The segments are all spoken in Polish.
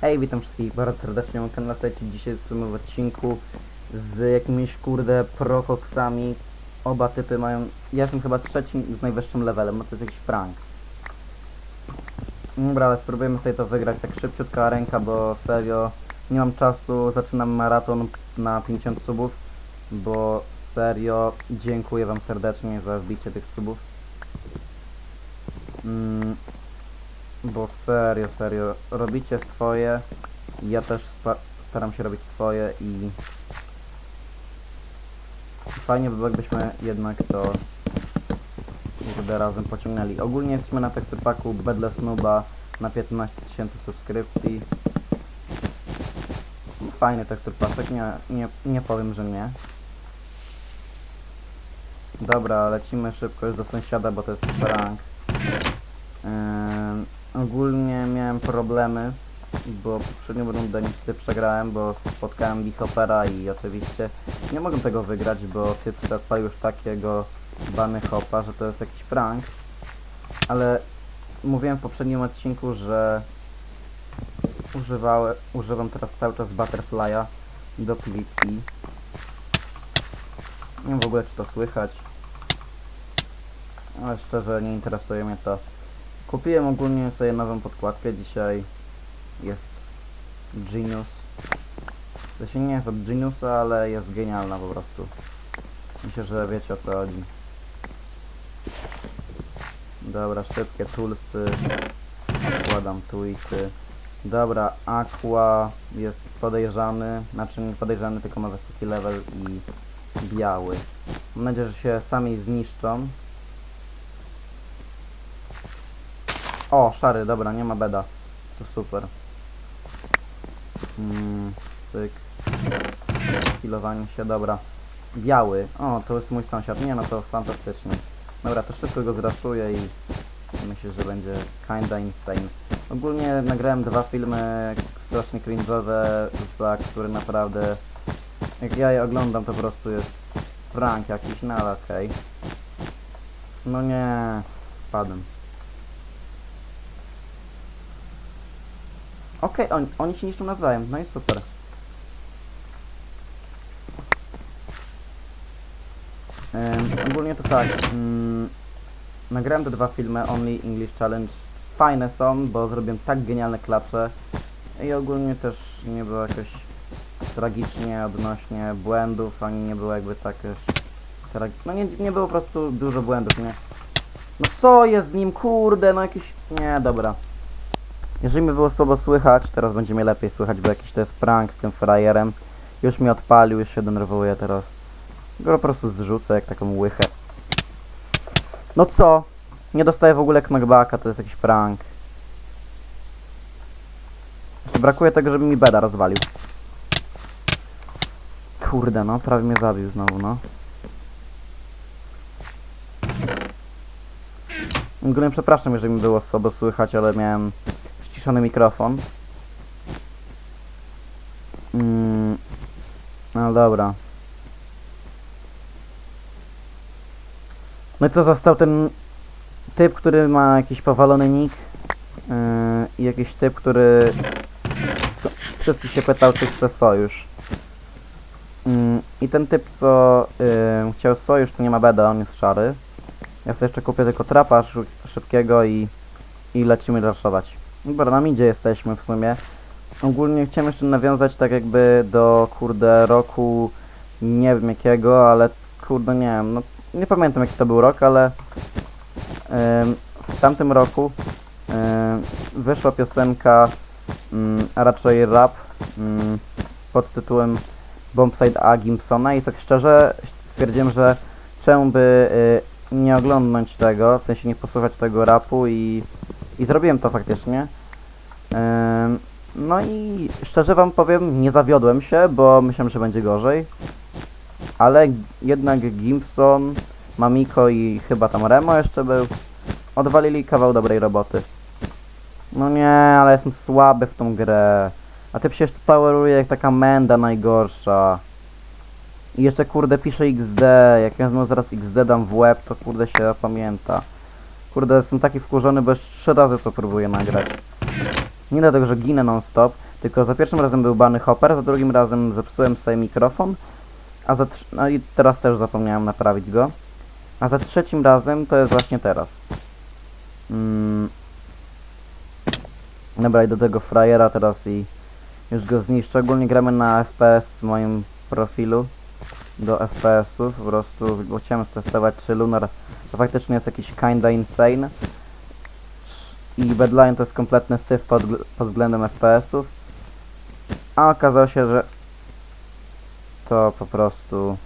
Hej, witam wszystkich bardzo serdecznie na kanale Słuchajcie, dzisiaj w swoim odcinku z jakimiś kurde prokoksami. Oba typy mają, ja jestem chyba trzecim z najwyższym levelem, no to jest jakiś prank. Dobra, ale spróbujemy sobie to wygrać tak szybciutka ręka, bo serio nie mam czasu, zaczynam maraton na 50 subów, bo serio dziękuję wam serdecznie za wbicie tych subów. Mm, bo serio, serio, robicie swoje, ja też sta staram się robić swoje i fajnie by było, jakbyśmy jednak to kurde razem pociągnęli. Ogólnie jesteśmy na teksturpaku Bedle Snuba na 15 tysięcy subskrypcji. Fajny teksturpaczek, nie, nie, nie powiem, że nie. Dobra, lecimy szybko już do sąsiada, bo to jest prank. Ym, ogólnie miałem problemy, bo poprzednią rundę niestety przegrałem, bo spotkałem Bichopera i oczywiście nie mogłem tego wygrać, bo typ odpalił już takiego bany hopa, że to jest jakiś prank. Ale mówiłem w poprzednim odcinku, że używałem, używam teraz cały czas Butterfly'a do PvP. Nie wiem w ogóle czy to słychać. Ale szczerze nie interesuje mnie to. Kupiłem ogólnie sobie nową podkładkę dzisiaj. Jest Genius. To się nie jest od Geniusa, ale jest genialna po prostu. Myślę, że wiecie o co chodzi. Dobra, szybkie toolsy. Wkładam tweety. Dobra, Aqua jest podejrzany. Znaczy nie podejrzany, tylko ma wysoki level i biały. Mam nadzieję, że się sami zniszczą. O, szary, dobra, nie ma beda. To super. Mm, cyk. Healowanie się, dobra. Biały. O, to jest mój sąsiad. Nie, no to fantastycznie. Dobra, to szybko go zraszuję i myślę, że będzie kinda insane. Ogólnie nagrałem dwa filmy strasznie cringe'owe, za które naprawdę... Jak ja je oglądam, to po prostu jest prank jakiś, no ale okej. No nie, spadłem. Okej, oni, oni się niszczą nawzajem, no i super. Ym, ogólnie to tak, mm, nagrałem te dwa filmy, Only English Challenge. Fajne są, bo zrobiłem tak genialne klacze. I ogólnie też nie było jakoś tragicznie odnośnie błędów, ani nie było jakby tak trag... No nie, nie było po prostu dużo błędów, nie? No co jest z nim, kurde, no jakieś... Nie, dobra. Jeżeli mnie było słabo słychać, teraz będzie mnie lepiej słychać, bo jakiś to jest prank z tym frajerem. Już mi odpalił, już się denerwuję teraz. Go po prostu zrzucę jak taką łychę. No co? Nie dostaję w ogóle knockbacka, to jest jakiś prank. Brakuje tego, żeby mi beda rozwalił. Kurde no, prawie mnie zabił znowu, no. Ogólnie przepraszam, jeżeli mi było słabo słychać, ale miałem ściszony mikrofon. Mm, no dobra. No i co, został ten typ, który ma jakiś powalony nick yy, i jakiś typ, który wszystkich się pytał, czy chce sojusz. Mm, I ten typ, co yy, chciał sojusz, to nie ma beda, on jest szary. Ja sobie jeszcze kupię tylko trapa szy- szybkiego i, i lecimy raszować. Dobra, na midzie jesteśmy w sumie. Ogólnie chciałem jeszcze nawiązać tak jakby do kurde roku nie wiem jakiego, ale kurde nie wiem, no nie pamiętam jaki to był rok, ale w tamtym roku ym, wyszła piosenka, ym, a raczej rap ym, pod tytułem Bombside A Gimpsona i tak szczerze stwierdziłem, że czemu by y, nie oglądnąć tego, w sensie nie posłuchać tego rapu i, i zrobiłem to faktycznie. No i szczerze wam powiem, nie zawiodłem się, bo myślałem, że będzie gorzej. Ale jednak Gimpson, Mamiko i chyba tam Remo jeszcze był. Odwalili kawał dobrej roboty. No nie, ale jestem słaby w tą grę. A ty przecież to toweruje jak taka menda najgorsza. I jeszcze kurde pisze XD. Jak ja zaraz XD dam w łeb, to kurde się pamięta. Kurde, jestem taki wkurzony, bo już trzy razy to próbuję nagrać. Nie dlatego, że ginę non-stop, tylko za pierwszym razem był bany hopper, za drugim razem zepsułem sobie mikrofon, a za no i teraz też zapomniałem naprawić go. A za trzecim razem to jest właśnie teraz. Mm. Dobra, i do tego frajera teraz i już go zniszczę. Ogólnie gramy na FPS w moim profilu do FPS-ów, po prostu bo chciałem testować czy Lunar to faktycznie jest jakiś kinda insane i Bedline to jest kompletny syf pod, pod względem FPS-ów a okazało się, że to po prostu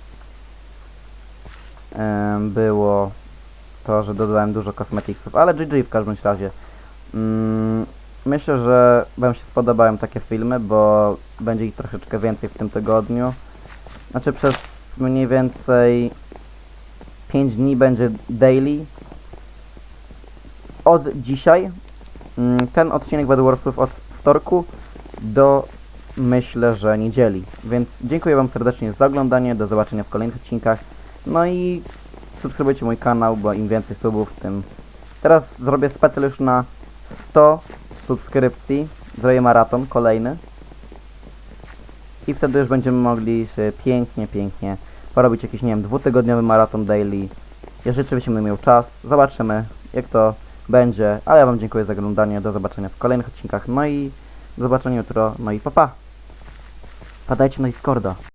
było to, że dodałem dużo cosmeticsów, ale GG w każdym razie. Mm, myślę, że Wam się spodobają takie filmy, bo będzie ich troszeczkę więcej w tym tygodniu. Znaczy przez mniej więcej 5 dni będzie daily. Od dzisiaj. Mm, Ten odcinek Bad od wtorku do myślę, że niedzieli. Więc dziękuję Wam serdecznie za oglądanie. Do zobaczenia w kolejnych odcinkach. No i subskrybujcie mój kanał, bo im więcej subów, tym. Teraz zrobię specjal już na 100 subskrypcji. Zrobię maraton kolejny. I wtedy już będziemy mogli sobie pięknie, pięknie porobić jakiś, nie wiem, dwutygodniowy maraton daily. Jeżeli rzeczywiście będę miał czas, zobaczymy jak to będzie. Ale ja Wam dziękuję za oglądanie. Do zobaczenia w kolejnych odcinkach. No i do zobaczenia jutro. No i papa. Pa. Padajcie na Discorda.